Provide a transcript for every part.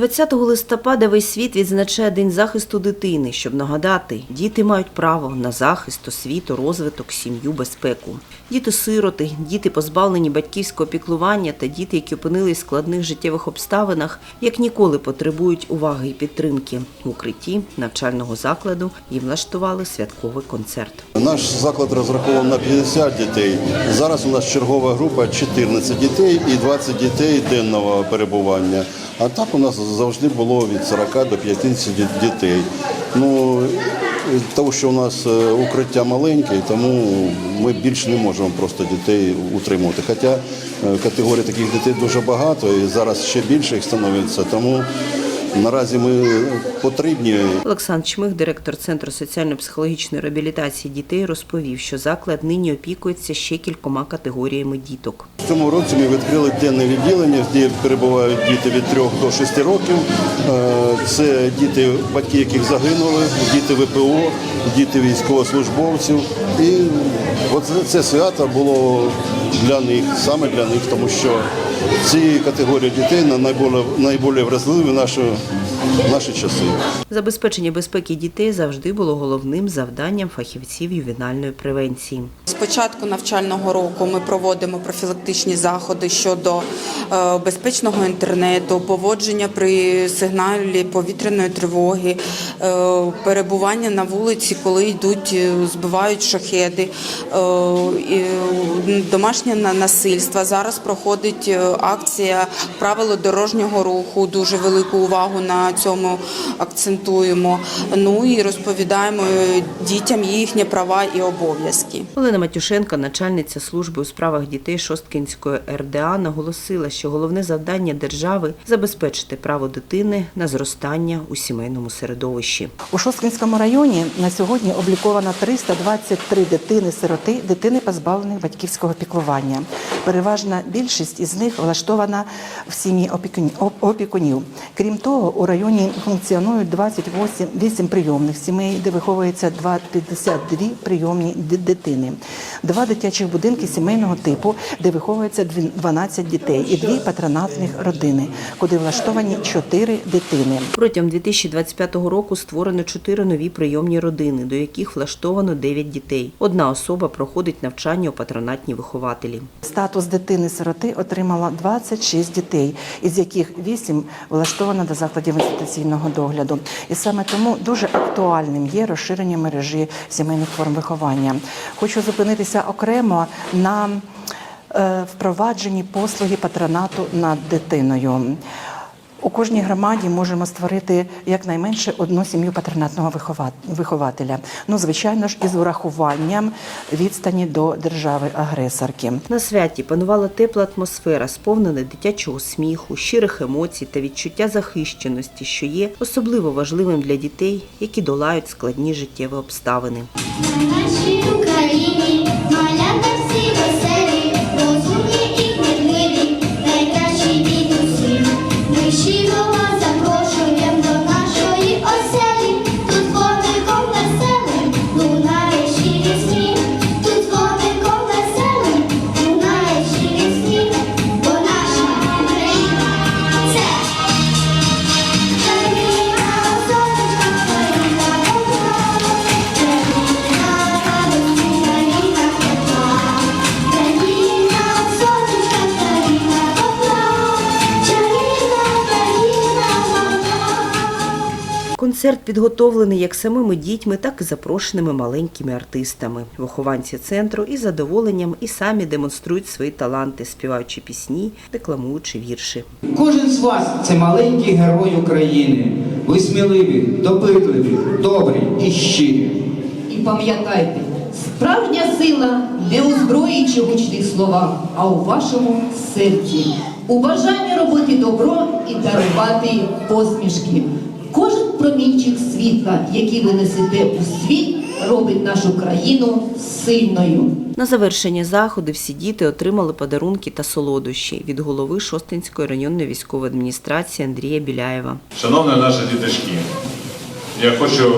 20 листопада весь світ відзначає День захисту дитини, щоб нагадати, діти мають право на захист, освіту, розвиток, сім'ю, безпеку. Діти-сироти, діти позбавлені батьківського піклування та діти, які опинились в складних життєвих обставинах, як ніколи потребують уваги і підтримки. В укритті навчального закладу їм влаштували святковий концерт. Наш заклад розрахований на 50 дітей. Зараз у нас чергова група 14 дітей і 20 дітей денного перебування. А так у нас завжди було від 40 до 50 дітей. Ну, тому що у нас е, укриття маленьке, тому ми більше не можемо просто дітей утримувати. Хоча е, категорій таких дітей дуже багато і зараз ще більше їх становиться. Тому наразі ми потрібні Олександр Чмих, директор Центру соціально-психологічної реабілітації дітей, розповів, що заклад нині опікується ще кількома категоріями діток. В цьому році ми відкрили денне відділення, де перебувають діти від 3 до 6 років. Це діти, батьки яких загинули, діти ВПО, діти військовослужбовців. І от це свято було для них, саме для них, тому що ці категорії дітей на найбільш, найбільш вразливі наші, в наші часи. Забезпечення безпеки дітей завжди було головним завданням фахівців ювенальної превенції. З початку навчального року ми проводимо профілактичні заходи щодо е, безпечного інтернету, поводження при сигналі повітряної тривоги, е, перебування на вулиці, коли йдуть, е, збивають шахеди, домашнє насильство. Зараз проходить акція правила дорожнього руху. Дуже велику увагу на цьому акцентуємо. Ну і розповідаємо дітям їхні права і обов'язки. Олена Матюшенко, начальниця служби у справах дітей Шосткінської РДА, наголосила, що головне завдання держави забезпечити право дитини на зростання у сімейному середовищі. У Шосткинському районі на сьогодні обліковано 323 дитини-сироти, дитини позбавлених батьківського піклування. Переважна більшість із них влаштована в сім'ї опікунів. Крім того, у районі функціонують 28 8 прийомних сімей, де виховується два- 52 прийомні дитини, два дитячих будинки сімейного типу, де виховується дві- 12 дітей, і дві патронатних родини, куди влаштовані 4 дитини. Протягом 2025 року створено чотири нові прийомні родини, до яких влаштовано 9 дітей. Одна особа проходить навчання у патронатній вихователі. Статус дитини-сироти отримала 26 дітей, із яких 8 влаштовано до закладів інституційного догляду. І саме тому дуже актуальним є розширення мережі сімейних форм виховання. Хочу зупинитися окремо на е, впровадженні послуги патронату над дитиною. У кожній громаді можемо створити якнайменше одну сім'ю патронатного вихователя. Ну, звичайно ж, із урахуванням відстані до держави-агресорки. На святі панувала тепла атмосфера, сповнена дитячого сміху, щирих емоцій та відчуття захищеності, що є особливо важливим для дітей, які долають складні життєві обставини. Концерт підготовлений як самими дітьми, так і запрошеними маленькими артистами. Вихованці центру із задоволенням і самі демонструють свої таланти, співаючи пісні, декламуючи вірші. Кожен з вас це маленький герой України. Ви сміливі, допитливі, добрі і щирі. І пам'ятайте, справжня сила не у зброї чи гучних словах, а у вашому серці, у бажанні робити добро і дарувати посмішки. Кожен промінчик світла, який ви несете у світ, робить нашу країну сильною. На завершення заходу всі діти отримали подарунки та солодощі від голови Шостинської районної військової адміністрації Андрія Біляєва. Шановні наші діточки, я хочу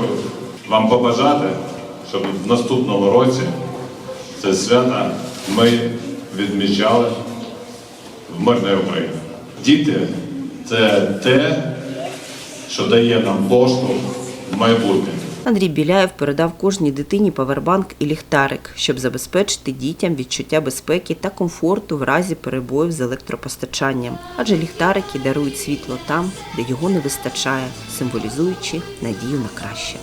вам побажати, щоб в наступному році це свято ми відмічали в мирній Україні. Діти це те, що дає нам поштовх в майбутнє. Андрій Біляєв передав кожній дитині павербанк і ліхтарик, щоб забезпечити дітям відчуття безпеки та комфорту в разі перебоїв з електропостачанням. Адже ліхтарики дарують світло там, де його не вистачає, символізуючи надію на краще.